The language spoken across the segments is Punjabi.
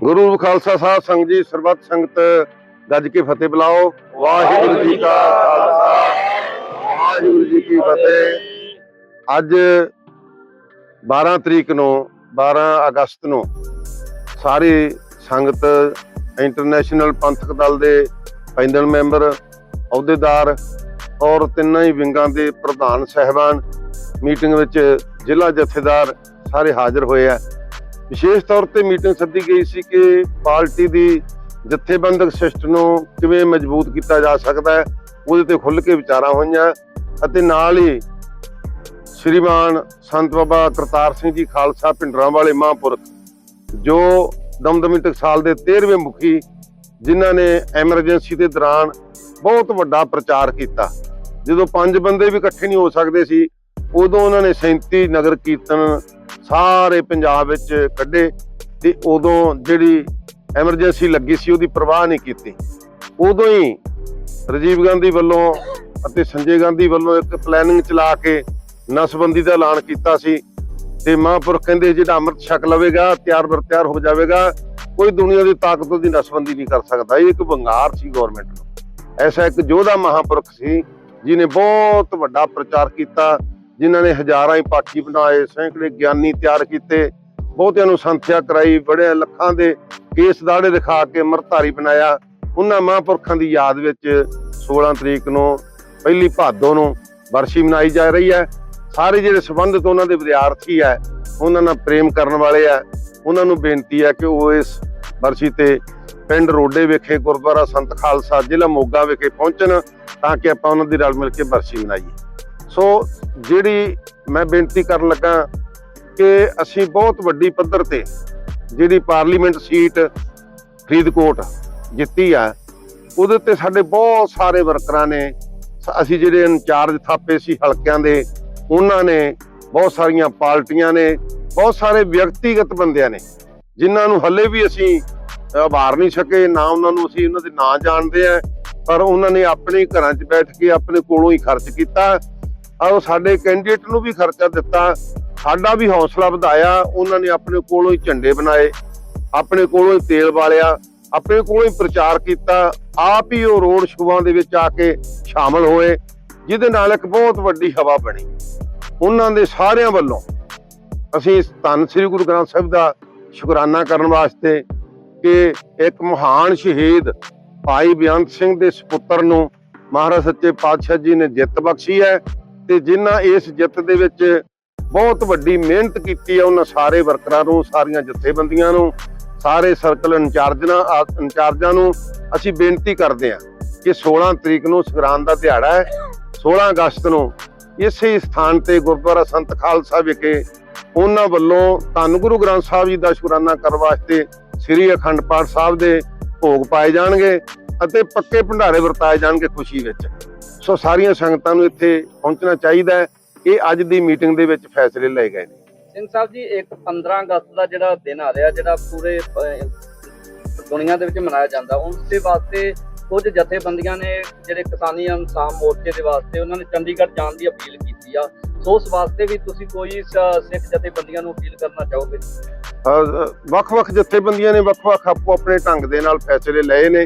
ਗੁਰੂ ਖਾਲਸਾ ਸਾਹਿਬ ਸੰਗਤ ਜੀ, ਸਰਬੱਤ ਸੰਗਤ, ਗੱਜ ਕੇ ਫਤਿਹ ਬੁਲਾਓ। ਵਾਹਿਗੁਰੂ ਜੀ ਕਾ ਖਾਲਸਾ, ਵਾਹਿਗੁਰੂ ਜੀ ਕੀ ਫਤਿਹ। ਅੱਜ 12 ਤਰੀਕ ਨੂੰ 12 ਅਗਸਤ ਨੂੰ ਸਾਰੀ ਸੰਗਤ ਇੰਟਰਨੈਸ਼ਨਲ ਪੰਥਕ ਦਲ ਦੇ ਪੈਨਲ ਮੈਂਬਰ, ਅਹੁਦੇਦਾਰ ਔਰ ਤਿੰਨਾਂ ਹੀ ਵਿੰਗਾਂ ਦੇ ਪ੍ਰਧਾਨ ਸਹਿਬਾਨ ਮੀਟਿੰਗ ਵਿੱਚ ਜ਼ਿਲ੍ਹਾ ਜਥੇਦਾਰ ਸਾਰੇ ਹਾਜ਼ਰ ਹੋਏ ਆ। ਵਿਸ਼ੇਸ਼ ਤੌਰ ਤੇ ਮੀਟਿੰਗ ਸੱਦੀ ਗਈ ਸੀ ਕਿ ਪਾਰਟੀ ਦੀ ਜਥੇਬੰਦਕ ਸਿਸਟਮ ਨੂੰ ਕਿਵੇਂ ਮਜ਼ਬੂਤ ਕੀਤਾ ਜਾ ਸਕਦਾ ਹੈ, ਉਹਦੇ ਤੇ ਖੁੱਲ੍ਹ ਕੇ ਵਿਚਾਰਾਂ ਹੋਈਆਂ ਅਤੇ ਨਾਲ ਹੀ ਸ਼੍ਰੀਮਾਨ ਸੰਤ ਬਾਬਾ ਕਰਤਾਰ ਸਿੰਘ ਜੀ ਖਾਲਸਾ ਪਿੰਡਰਾਂ ਵਾਲੇ ਮਹਾਂਪੁਰਖ, ਜੋ ਦਮਦਮੀ ਟਕਸਾਲ ਦੇ 13ਵੇਂ ਮੁਖੀ, ਜਿਨ੍ਹਾਂ ਨੇ ਐਮਰਜੈਂਸੀ ਦੇ ਦੌਰਾਨ ਬਹੁਤ ਵੱਡਾ ਪ੍ਰਚਾਰ ਕੀਤਾ। ਜਦੋਂ ਪੰਜ ਬੰਦੇ ਵੀ ਇਕੱਠੇ ਨਹੀਂ ਹੋ ਸਕਦੇ ਸੀ, ਉਦੋਂ ਉਹਨਾਂ ਨੇ 37 ਨਗਰ ਕੀਰਤਨ ਸਾਰੇ ਪੰਜਾਬ ਵਿੱਚ ਕੱਢੇ ਤੇ ਉਦੋਂ ਜਿਹੜੀ ਐਮਰਜੈਂਸੀ ਲੱਗੀ ਸੀ, ਉਹਦੀ ਪਰਵਾਹ ਨਹੀਂ ਕੀਤੀ। ਉਦੋਂ ਹੀ ਰਾਜੀਵ ਗਾਂਧੀ ਵੱਲੋਂ ਅਤੇ ਸੰਜੇ ਗਾਂਧੀ ਵੱਲੋਂ ਇੱਕ ਪਲੈਨਿੰਗ ਚਲਾ ਕੇ ਨਸਬੰਦੀ ਦਾ ਐਲਾਨ ਕੀਤਾ ਸੀ ਤੇ ਮਹਾਂਪੁਰਖ ਕਹਿੰਦੇ ਜਿਹੜਾ ਅੰਮ੍ਰਿਤ ਛਕ ਲਵੇਗਾ, ਤਿਆਰ ਬਰ ਤਿਆਰ ਹੋ ਜਾਵੇਗਾ, ਕੋਈ ਦੁਨੀਆ ਦੀ ਤਾਕਤ ਉਹਦੀ ਨਸਬੰਦੀ ਨਹੀਂ ਕਰ ਸਕਦਾ। ਇਹ ਇੱਕ ਵੰਗਾਰ ਸੀ ਗਵਰਨਮੈਂਟ ਨੂੰ। ਐਸਾ ਇੱਕ ਯੋਧਾ ਮਹਾਂਪੁਰਖ ਸੀ ਜਿਨੇ ਬਹੁਤ ਵੱਡਾ ਪ੍ਰਚਾਰ ਕੀਤਾ ਜਿਨ੍ਹਾਂ ਨੇ ਹਜ਼ਾਰਾਂ ਹੀ ਪਾਠੀ ਬਣਾਏ, ਸੈਂਕੜੇ ਗਿਆਨੀ ਤਿਆਰ ਕੀਤੇ, ਬਹੁਤਿਆਂ ਨੂੰ ਸੰਥਿਆ ਕਰਾਈ ਬੜੇ ਲੱਖਾਂ ਦੇ ਕੇਸ ਦਾੜੇ ਦਿਖਾ ਕੇ ਅਮਰਧਾਰੀ ਬਣਾਇਆ। ਉਹਨਾਂ ਮਹਾਂਪੁਰਖਾਂ ਦੀ ਯਾਦ ਵਿੱਚ 16 ਤਰੀਕ ਨੂੰ ਪਹਿਲੀ ਭਾਦੋ ਨੂੰ ਵਰਸ਼ੀ ਮਨਾਈ ਜਾ ਰਹੀ ਹੈ। ਸਾਰੇ ਜਿਹੜੇ ਸੰਬੰਧਿਤ ਉਹਨਾਂ ਦੇ ਵਿਦਿਆਰਥੀ ਹੈ, ਉਹਨਾਂ ਨਾਲ ਪ੍ਰੇਮ ਕਰਨ ਵਾਲੇ ਆ ਉਹਨਾਂ ਨੂੰ ਬੇਨਤੀ ਹੈ ਕਿ ਉਹ ਇਸ ਵਰਸ਼ੀ ਤੇ ਪਿੰਡ ਰੋਡੇ ਵਿਖੇ, ਗੁਰਦੁਆਰਾ ਸੰਤ ਖਾਲਸਾ ਜ਼ਿਲ੍ਹਾ ਮੋਗਾ ਵਿਖੇ ਪਹੁੰਚਣ, ਤਾਂ ਕਿ ਆਪਾਂ ਉਹਨਾਂ ਦੀ ਰਲ ਮਿਲ ਕੇ ਵਰਸ਼ੀ ਮਨਾਈਏ। ਸੋ ਜਿਹੜੀ ਮੈਂ ਬੇਨਤੀ ਕਰਨ ਲੱਗਾ ਕਿ ਅਸੀਂ ਬਹੁਤ ਵੱਡੀ ਪੱਧਰ ਤੇ ਜਿਹੜੀ ਪਾਰਲੀਮੈਂਟ ਸੀਟ ਫਰੀਦਕੋਟ ਜਿੱਤੀ ਆ, ਉਹਦੇ ਤੇ ਸਾਡੇ ਬਹੁਤ ਸਾਰੇ ਵਰਕਰਾਂ ਨੇ ਅਸੀਂ ਜਿਹੜੇ ਇੰਚਾਰਜ ਥਾਪੇ ਸੀ ਹਲਕਿਆਂ ਦੇ, ਉਹਨਾਂ ਨੇ ਬਹੁਤ ਸਾਰੀਆਂ ਪਾਰਟੀਆਂ ਨੇ, ਬਹੁਤ ਸਾਰੇ ਵਿਅਕਤੀਗਤ ਬੰਦਿਆਂ ਨੇ, ਜਿਨ੍ਹਾਂ ਨੂੰ ਹੱਲੇ ਵੀ ਅਸੀਂ ਆਭਾਰ ਨਹੀਂ ਸਕੇ, ਨਾ ਉਹਨਾਂ ਨੂੰ ਅਸੀਂ ਉਹਨਾਂ ਦੇ ਨਾਂ ਜਾਣਦੇ ਆ, ਪਰ ਉਹਨਾਂ ਨੇ ਆਪਣੇ ਘਰਾਂ 'ਚ ਬੈਠ ਕੇ ਆਪਣੇ ਕੋਲੋਂ ਹੀ ਖਰਚ ਕੀਤਾ। ਆਹ ਸਾਡੇ ਕੈਂਡੀਡੇਟ ਨੂੰ ਵੀ ਖਰਚਾ ਦਿੱਤਾ। ਸਾਡਾ ਵੀ ਹੌਸਲਾ ਵਧਾਇਆ। ਉਹਨਾਂ ਨੇ ਆਪਣੇ ਕੋਲੋਂ ਹੀ ਝੰਡੇ ਬਣਾਏ। ਆਪਣੇ ਕੋਲੋਂ ਹੀ ਤੇਲ ਵਾਲਿਆ ਆਪਣੇ ਕੋਲੋਂ ਹੀ ਪ੍ਰਚਾਰ ਕੀਤਾ। ਆਪ ਹੀ ਉਹ ਰੋਡ ਸ਼ੋਆਂ ਦੇ ਵਿੱਚ ਆ ਕੇ ਸ਼ਾਮਲ ਹੋਏ, ਜਿਹਦੇ ਨਾਲ ਇੱਕ ਬਹੁਤ ਵੱਡੀ ਹਵਾ ਬਣੀ। ਉਹਨਾਂ ਦੇ ਸਾਰਿਆਂ ਵੱਲੋਂ ਅਸੀਂ ਧੰਨ ਸ੍ਰੀ ਗੁਰੂ ਗ੍ਰੰਥ ਸਾਹਿਬ ਦਾ ਸ਼ੁਕਰਾਨਾ ਕਰਨ ਵਾਸਤੇ ਕਿ ਇੱਕ ਮਹਾਨ ਸ਼ਹੀਦ ਭਾਈ ਬੇਅੰਤ ਸਿੰਘ ਦੇ ਸੁਪੁੱਤਰ ਨੂੰ ਮਹਾਰਾਜ ਸੱਚੇ ਪਾਤਸ਼ਾਹ ਜੀ ਨੇ ਜਿੱਤ ਬਖਸ਼ੀ ਹੈ। ਤੇ ਜਿਨ੍ਹਾਂ ਇਸ ਜਿੱਤ ਦੇ ਵਿੱਚ ਬਹੁਤ ਵੱਡੀ ਮਿਹਨਤ ਕੀਤੀ ਹੈ ਉਹਨਾਂ ਸਾਰੇ ਵਰਕਰਾਂ ਨੂੰ, ਸਾਰੀਆਂ ਜਥੇਬੰਦੀਆਂ ਨੂੰ, ਸਾਰੇ ਸਰਕਲ ਇੰਚਾਰਜਾਂ ਇੰਚਾਰਜਾਂ ਨੂੰ ਅਸੀਂ ਬੇਨਤੀ ਕਰਦੇ ਹਾਂ ਕਿ 16 ਤਰੀਕ ਨੂੰ ਸੰਗਰਾਂਦ ਦਾ ਦਿਹਾੜਾ ਹੈ 16 ਅਗਸਤ ਨੂੰ ਇਸੇ ਸਥਾਨ ਤੇ ਗੁਰਦੁਆਰਾ ਸੰਤ ਖਾਲਸਾ ਵਿਖੇ ਉਹਨਾਂ ਵੱਲੋਂ ਧੰਨ ਗੁਰੂ ਗ੍ਰੰਥ ਸਾਹਿਬ ਜੀ ਦਾ ਸ਼ੁਕਰਾਨਾ ਕਰਨ ਵਾਸਤੇ ਸ੍ਰੀ ਅਖੰਡ ਪਾਠ ਸਾਹਿਬ ਦੇ ਭੋਗ ਪਾਏ ਜਾਣਗੇ ਅਤੇ ਪੱਕੇ ਭੰਡਾਰੇ ਵਰਤਾਏ ਜਾਣਗੇ ਖੁਸ਼ੀ ਵਿੱਚ। ਸੋ ਸਾਰੀਆਂ ਸੰਗਤਾਂ ਨੂੰ ਇੱਥੇ ਪਹੁੰਚਣਾ ਚਾਹੀਦਾ ਹੈ। ਇਹ ਅੱਜ ਦੀ ਮੀਟਿੰਗ ਦੇ ਵਿੱਚ ਫੈਸਲੇ ਲਏ ਗਏ ਨੇ। ਸਿੰਘ ਸਾਹਿਬ ਜੀ ਇੱਕ 15 ਅਗਸਤ ਦਾ ਜਿਹੜਾ ਦਿਨ ਆ ਰਿਹਾ ਜਿਹੜਾ ਪੂਰੇ ਦੁਨੀਆ ਦੇ ਵਿੱਚ ਮਨਾਇਆ ਜਾਂਦਾ ਉਸ ਦੇ ਵਾਸਤੇ ਕੁਝ ਜਥੇਬੰਦੀਆਂ ਨੇ ਜਿਹੜੇ ਕਿਸਾਨੀ ਇਨਸਾਨ ਮੋਰਚੇ ਦੇ ਵਾਸਤੇ ਉਹਨਾਂ ਨੇ ਚੰਡੀਗੜ੍ਹ ਜਾਣ ਦੀ ਅਪੀਲ ਕੀਤੀ ਆ। ਸੋ ਉਸ ਵਾਸਤੇ ਵੀ ਤੁਸੀਂ ਕੋਈ ਸਿੱਖ ਜਥੇਬੰਦੀਆਂ ਨੂੰ ਅਪੀਲ ਕਰਨਾ ਚਾਹੋਗੇ? ਵੱਖ-ਵੱਖ ਜਥੇਬੰਦੀਆਂ ਨੇ ਵੱਖ-ਵੱਖ ਆਪੋ ਆਪਣੇ ਢੰਗ ਦੇ ਨਾਲ ਫੈਸਲੇ ਲਏ ਨੇ।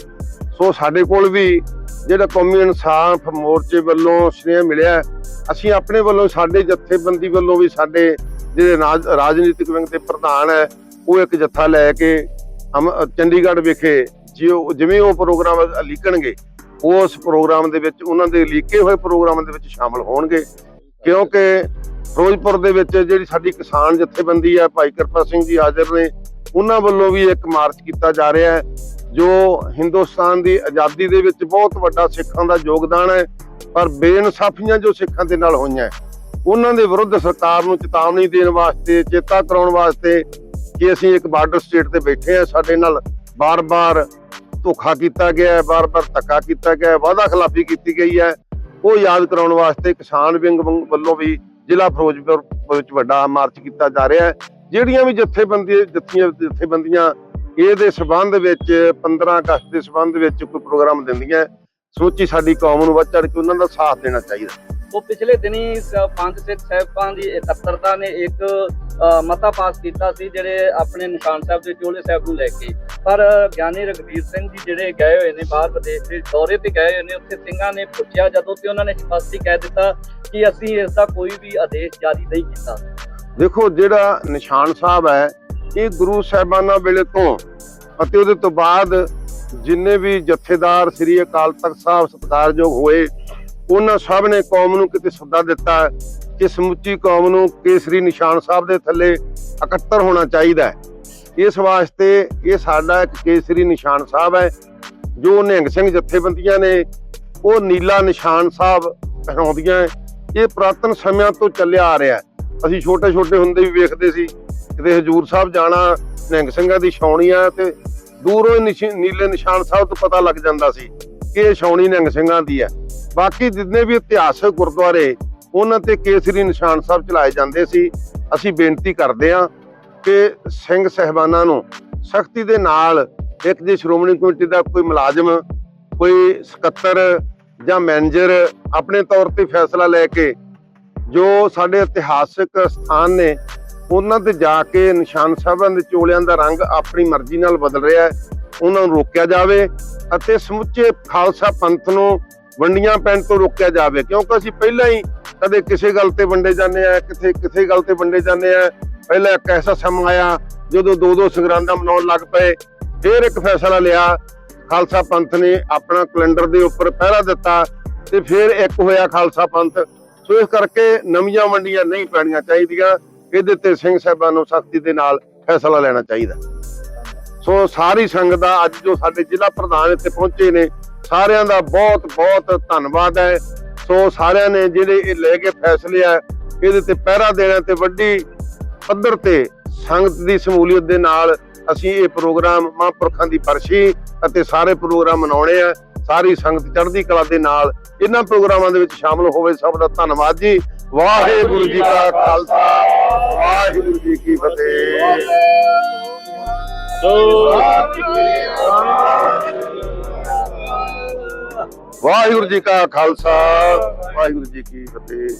ਸੋ ਸਾਡੇ ਕੋਲ ਵੀ ਜਿਹੜਾ ਕੌਮੀ ਇਨਸਾਫ ਮੋਰਚੇ ਵੱਲੋਂ ਸੁਨੇਹਾ ਮਿਲਿਆ ਅਸੀਂ ਆਪਣੇ ਵੱਲੋਂ, ਸਾਡੇ ਜਥੇਬੰਦੀ ਵੱਲੋਂ ਵੀ ਸਾਡੇ ਜਿਹੜੇ ਰਾਜ- ਰਾਜਨੀਤਿਕ ਵਿੰਗ ਦੇ ਪ੍ਰਧਾਨ ਹੈ, ਉਹ ਇੱਕ ਜੱਥਾ ਲੈ ਕੇ ਅਮ- ਚੰਡੀਗੜ੍ਹ ਵਿਖੇ ਜਿਉ ਜਿਵੇਂ ਉਹ ਪ੍ਰੋਗਰਾਮ ਲੀਕਣਗੇ ਉਸ ਪ੍ਰੋਗਰਾਮ ਦੇ ਵਿੱਚ, ਉਹਨਾਂ ਦੇ ਲੀਕੇ ਹੋਏ ਪ੍ਰੋਗਰਾਮ ਦੇ ਵਿੱਚ ਸ਼ਾਮਲ ਹੋਣਗੇ। ਕਿਉਂਕਿ ਫਿਰੋਜ਼ਪੁਰ ਦੇ ਵਿੱਚ ਜਿਹੜੀ ਸਾਡੀ ਕਿਸਾਨ ਜਥੇਬੰਦੀ ਹੈ, ਭਾਈ ਕਿਰਪਾ ਸਿੰਘ ਜੀ ਹਾਜ਼ਰ ਨੇ ਉਹਨਾਂ ਵੱਲੋਂ ਵੀ ਇੱਕ ਮਾਰਚ ਕੀਤਾ ਜਾ ਰਿਹਾ ਹੈ, ਜੋ ਹਿੰਦੁਸਤਾਨ ਦੀ ਆਜ਼ਾਦੀ ਦੇ ਵਿੱਚ ਬਹੁਤ ਵੱਡਾ ਸਿੱਖਾਂ ਦਾ ਯੋਗਦਾਨ ਹੈ, ਪਰ ਬੇਇਨਸਾਫੀਆਂ ਜੋ ਸਿੱਖਾਂ ਦੇ ਨਾਲ ਹੋਈਆਂ ਉਹਨਾਂ ਦੇ ਵਿਰੁੱਧ ਸਰਕਾਰ ਨੂੰ ਚੇਤਾਵਨੀ ਦੇਣ ਵਾਸਤੇ, ਚੇਤਾ ਕਰਾਉਣ ਵਾਸਤੇ ਕਿ ਅਸੀਂ ਇੱਕ ਬਾਰਡਰ ਸਟੇਟ ਤੇ ਬੈਠੇ ਆ ਸਾਡੇ ਨਾਲ ਬਾਰ-ਬਾਰ ਧੋਖਾ ਕੀਤਾ ਗਿਆ ਹੈ, ਬਾਰ-ਬਾਰ ਧੱਕਾ ਕੀਤਾ ਗਿਆ ਹੈ, ਵਾਅਦਾ ਖਿਲਾਫੀ ਕੀਤੀ ਗਈ ਹੈ। ਉਹ ਯਾਦ ਕਰਾਉਣ ਵਾਸਤੇ ਕਿਸਾਨ ਵਿੰਗ ਵੱਲੋਂ ਵੀ ਜ਼ਿਲ੍ਹਾ ਫਿਰੋਜ਼ਪੁਰ ਵਿੱਚ ਵੱਡਾ ਮਾਰਚ ਕੀਤਾ ਜਾ ਰਿਹਾ ਹੈ। ਜਿਹੜੀਆਂ ਵੀ ਜਥੇਬੰਦੀ ਜਥੀਆਂ ਜਥੇਬੰਦੀਆਂ, ਇਹਦੇ ਸਬੰਧ ਵਿੱਚ 15 ਅਗਸਤ ਦੇ ਸਬੰਧ ਵਿੱਚ ਕੋਈ ਪ੍ਰੋਗਰਾਮ ਦਿੰਦੀਆਂ ਸੋਚੀ ਸਾਡੀ ਕੌਮ ਨੂੰ ਵੱਧ ਚੜ੍ਹ ਕੇ ਉਹਨਾਂ ਦਾ ਸਾਥ ਦੇਣਾ ਚਾਹੀਦਾ ਉਹ ਪਿਛਲੇ ਦਿਨੀ ਪੰਜ ਸਿੱਖ ਸਾਹਿਬਾਂ ਦੀ ਇਕੱਤਰਤਾ ਨੇ ਇੱਕ ਮਤਾ ਪਾਸ ਕੀਤਾ ਸੀ, ਜਿਹੜੇ ਆਪਣੇ ਨਿਸ਼ਾਨ ਸਾਹਿਬ ਦੇ ਚੋਲੇ ਸਾਹਿਬ ਨੂੰ ਲੈ ਕੇ। ਪਰ ਗਿਆਨੀ ਰਗਵੀਰ ਸਿੰਘ ਜੀ ਜਿਹੜੇ ਗਏ ਹੋਏ ਨੇ ਬਾਹਰ ਵਿਦੇਸ਼ ਦੇ, ਦੌਰੇ ਤੇ ਗਏ ਹੋਏ ਨੇ, ਉੱਥੇ ਸਿੰਘਾਂ ਨੇ ਪੁੱਛਿਆ, ਜਦੋਂ ਤੇ ਉਹਨਾਂ ਨੇ ਸਪਸ਼ਟ ਹੀ ਕਹਿ ਦਿੱਤਾ ਕਿ ਅਸੀਂ ਇਸ ਦਾ ਕੋਈ ਵੀ ਆਦੇਸ਼ ਜਾਰੀ ਨਹੀਂ ਕੀਤਾ। ਦੇਖੋ, ਜਿਹੜਾ ਨਿਸ਼ਾਨ ਸਾਹਿਬ ਹੈ, ਇਹ ਗੁਰੂ ਸਾਹਿਬਾਨਾਂ ਵੇਲੇ ਤੋਂ ਅਤੇ ਉਹਦੇ ਤੋਂ ਬਾਅਦ ਜਿੰਨੇ ਵੀ ਜਥੇਦਾਰ ਸ੍ਰੀ ਅਕਾਲ ਤਖਤ ਸਾਹਿਬ ਸਤਿਕਾਰਯੋਗ ਹੋਏ, ਉਹਨਾਂ ਸਭ ਨੇ ਕੌਮ ਨੂੰ ਕਿਤੇ ਸੱਦਾ ਦਿੱਤਾ ਕਿ ਸਮੁੱਚੀ ਕੌਮ ਨੂੰ ਕੇਸਰੀ ਨਿਸ਼ਾਨ ਸਾਹਿਬ ਦੇ ਥੱਲੇ ਇਕੱਤਰ ਹੋਣਾ ਚਾਹੀਦਾ ਹੈ। ਇਸ ਵਾਸਤੇ ਇਹ ਸਾਡਾ ਇੱਕ ਕੇਸਰੀ ਨਿਸ਼ਾਨ ਸਾਹਿਬ ਹੈ, ਜੋ ਨਿਹੰਗ ਸਿੰਘ ਜਥੇਬੰਦੀਆਂ ਨੇ ਉਹ ਨੀਲਾ ਨਿਸ਼ਾਨ ਸਾਹਿਬ ਪਹਿਰਾਉਂਦੀਆਂ ਇਹ ਪੁਰਾਤਨ ਸਮਿਆਂ ਤੋਂ ਚੱਲਿਆ ਆ ਰਿਹਾ ਹੈ। ਅਸੀਂ ਛੋਟੇ ਛੋਟੇ ਹੁੰਦੇ ਵੀ ਵੇਖਦੇ ਸੀ, ਕਿਤੇ ਹਜੂਰ ਸਾਹਿਬ ਜਾਣਾ, ਨਿਹੰਗ ਸਿੰਘਾਂ ਦੀ ਛਾਉਣੀ ਛਾਉਣੀਆਂ ਤੇ ਦੂਰੋਂ ਨਿਸ਼- ਨੀਲੇ ਨਿਸ਼ਾਨ ਸਾਹਿਬ ਤੋਂ ਪਤਾ ਲੱਗ ਜਾਂਦਾ ਸੀ ਕਿ ਇਹ ਛਾਉਣੀ ਨਿਹੰਗ ਸਿੰਘਾਂ ਦੀ ਹੈ ਬਾਕੀ ਜਿੰਨੇ ਵੀ ਇਤਿਹਾਸਕ ਗੁਰਦੁਆਰੇ, ਉਹਨਾਂ ਤੇ ਕੇਸਰੀ ਨਿਸ਼ਾਨ ਸਾਹਿਬ ਚਲਾਏ ਜਾਂਦੇ ਸੀ, ਅਸੀਂ ਬੇਨਤੀ ਕਰਦੇ ਹਾਂ ਕਿ ਸਿੰਘ ਸਹਿਬਾਨਾਂ ਨੂੰ ਸਖਤੀ ਦੇ ਨਾਲ ਇੱਕ ਜੇ ਸ਼੍ਰੋਮਣੀ ਕਮੇਟੀ ਦਾ ਕੋਈ ਮੁਲਾਜ਼ਮ, ਕੋਈ ਸਕੱਤਰ ਜਾਂ ਮੈਨੇਜਰ ਆਪਣੇ ਤੌਰ ਤੇ ਫੈਸਲਾ ਲੈ ਕੇ ਜੋ ਸਾਡੇ ਇਤਿਹਾਸਕ ਸਥਾਨ ਨੇ, ਉਹਨਾਂ ਤੇ ਜਾ ਕੇ ਨਿਸ਼ਾਨ ਸਾਹਿਬਾਂ ਦੇ ਚੋਲਿਆਂ ਦਾ ਰੰਗ ਆਪਣੀ ਮਰਜ਼ੀ ਨਾਲ ਬਦਲ ਰਿਹਾ ਹੈ। ਉਹਨਾਂ ਨੂੰ ਰੋਕਿਆ ਜਾਵੇ ਅਤੇ ਸਮੁੱਚੇ ਖਾਲਸਾ ਪੰਥ ਨੂੰ ਵੰਡੀਆਂ ਪੈਣ ਤੋਂ ਰੋਕਿਆ ਜਾਵੇ। ਕਿਉਂਕਿ ਅਸੀਂ ਪਹਿਲਾਂ ਹੀ ਕਦੇ ਕਿਸੇ ਗੱਲ ਤੇ ਵੰਡੇ ਜਾਂਦੇ ਆ ਕਿਥੇ, ਕਿਸੇ ਗੱਲ ਤੇ ਵੰਡੇ ਜਾਂਦੇ ਆ ਪਹਿਲਾਂ ਇੱਕ ਐਸਾ ਸਮਾਂ ਆਇਆ ਜਦੋਂ ਦੋ ਦੋ ਸੰਗਰਾਂਦਾਂ ਮਨਾਉਣ ਲੱਗ ਪਏ, ਫਿਰ ਇੱਕ ਫੈਸਲਾ ਲਿਆ। ਖਾਲਸਾ ਪੰਥ ਨੇ ਆਪਣਾ ਕੈਲੰਡਰ ਦੇ ਉੱਪਰ ਪਹਿਰਾ ਦਿੱਤਾ ਤੇ ਫਿਰ ਇੱਕ ਹੋਇਆ ਖਾਲਸਾ ਪੰਥ। ਸੋ ਇਸ ਕਰਕੇ ਨਵੀਆਂ ਵੰਡੀਆਂ ਨਹੀਂ ਪੈਣੀਆਂ ਚਾਹੀਦੀਆਂ। ਇਹਦੇ ਤੇ ਸਿੰਘ ਸਾਹਿਬਾਂ ਨੂੰ ਸਖਤੀ ਦੇ ਨਾਲ ਫੈਸਲਾ ਲੈਣਾ ਚਾਹੀਦਾ। ਸੋ ਸਾਰੀ ਸੰਗਤ ਦਾ ਅੱਜ ਜੋ ਸਾਡੇ ਜ਼ਿਲ੍ਹਾ ਪ੍ਰਧਾਨ ਇੱਥੇ ਪਹੁੰਚੇ ਨੇ, ਸਾਰਿਆਂ ਦਾ ਬਹੁਤ ਬਹੁਤ ਧੰਨਵਾਦ ਹੈ। ਸੋ ਸਾਰਿਆਂ ਨੇ ਜਿਹੜੇ ਇਹ ਲੈ ਕੇ ਫੈਸਲੇ ਆ, ਇਹਦੇ ਤੇ ਪਹਿਰਾ ਦੇਣਾ ਤੇ ਵੱਡੀ ਪੱਧਰ ਤੇ ਸੰਗਤ ਦੀ ਸ਼ਮੂਲੀਅਤ ਦੇ ਨਾਲ ਅਸੀਂ ਇਹ ਪ੍ਰੋਗਰਾਮ ਮਹਾਂਪੁਰਖਾਂ ਦੀ ਪਰਸ਼ੀ ਅਤੇ ਸਾਰੇ ਪ੍ਰੋਗਰਾਮ ਮਨਾਉਣੇ ਆ। ਸਾਰੀ ਸੰਗਤ ਚੜ੍ਹਦੀ ਕਲਾ ਦੇ ਨਾਲ ਇਹਨਾਂ ਪ੍ਰੋਗਰਾਮਾਂ ਦੇ ਵਿੱਚ ਸ਼ਾਮਲ ਹੋਵੇ ਸਭ ਦਾ ਧੰਨਵਾਦ ਜੀ। ਵਾਹਿਗੁਰੂ ਜੀ ਕਾ ਖਾਲਸਾ। ਵਾਹਿਗੁਰੂ ਜੀ ਕੀ ਫਤਿਹ। ਵਾਹਿਗੁਰੂ ਜੀ ਕਾ ਖਾਲਸਾ। ਵਾਹਿਗੁਰੂ ਜੀ ਕੀ ਫਤਿਹ।